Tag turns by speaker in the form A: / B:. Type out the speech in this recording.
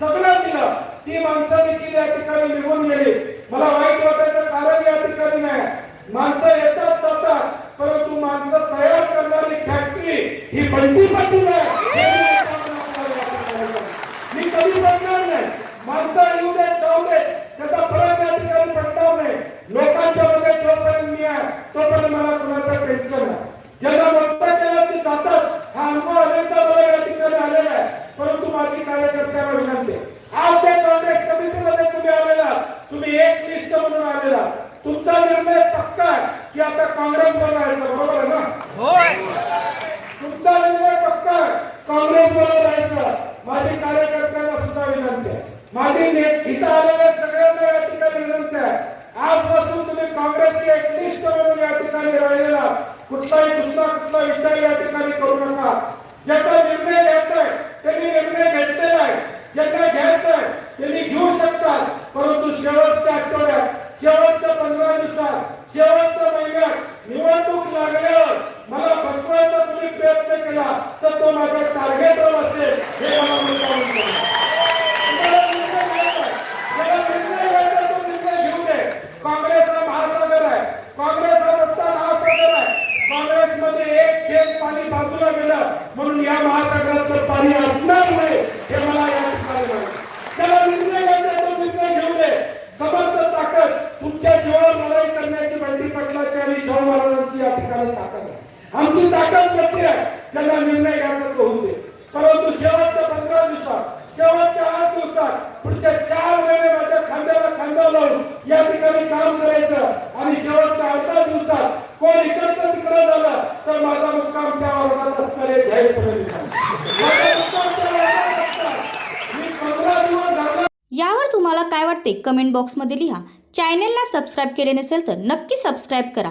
A: सगळं दिलं ती माणसं देखील या ठिकाणी निघून गेली. मला वाईट वाटायचं कारण या ठिकाणी नाही. माणसं येतात जातात परंतु माणसं तयार करणारी फॅक्टरी ही बंटी पाटील आहे मी कधी बघणार नाही. माणसं येऊ दे जाऊ दे. त्याचा फरक या ठिकाणी पडणार नाही. लोकांच्या मध्ये जोपर्यंत मी आहे तोपर्यंत मला कुणाचं टेन्शन निर्णय पक्का आहे की आता काँग्रेस राहायचं बरोबर आहे ना? तुमचा निर्णय पक्का आहे. काँग्रेस बरोबर राहायचं माझी कार्यकर्त्यांना सुद्धा विनंती आहे. माझी इथं आलेल्या सगळ्यांना या ठिकाणी विनंती आहे. आजपासून तुम्ही काँग्रेसचे एकनिष्ठ म्हणून या ठिकाणी राहिलेला कुठलाही दुसरा कुठला विचार या ठिकाणी करू नका. ज्याचा निर्णय घ्यायचा आहे त्यांनी निर्णय घेतलेला आहे. ज्यांना घ्यायचा आहे त्यांनी घेऊ शकतात. परंतु शेवटच्या आठवड्यात शेवटच्या पंधरा दिवसात शेवटच्या महिन्यात निवडणूक लागल्यावर मला फसवायचा तुम्ही प्रयत्न केला तर तो माझा टार्गेटर असेल हे मला मुद्दाम सांगा. तुम्हाला निर्णय घ्यायचा आहे. ज्याला निर्णय घ्यायचा आहे, तो निर्णय घेऊ दे काँग्रेस हा महासागर आहे काँग्रेस हा मोठा महासागर आहे काँग्रेसमध्ये एक थेंब पाणी बाजूला गेलं म्हणून या महासागरातलं पाणी असणार नाही हे मला या ठिकाणी माहिती. त्याला निर्णय घ्यायचा आहे, तो निर्णय घेऊ दे समर्थ ताकद तुमच्या जीवावर लढाई करण्याची बंडी पटलाची आणि शाहू महाराजांची ताकद आहे. आमची ताकद मोठी आहे. त्यांना निर्णय घ्यायचा तो होऊ दे. परंतु शेवटच्या पंधरा दिवसात शेवटच्या आठ दिवसात पुढच्या चार महिने माझ्या खांद्याला खांदा लावून या ठिकाणी काम करायचं आणि शेवटच्या अठरा दिवसात कोण इकडचं तिकडे झालं तर माझा मुक्काम त्या वर्गात असणारे हे जाहीरपणे
B: यावर तुम्हाला काय वाटते? कमेंट बॉक्समध्ये लिहा. चॅनेलला सबस्क्राईब केले नसेल तर नक्की सबस्क्राईब करा.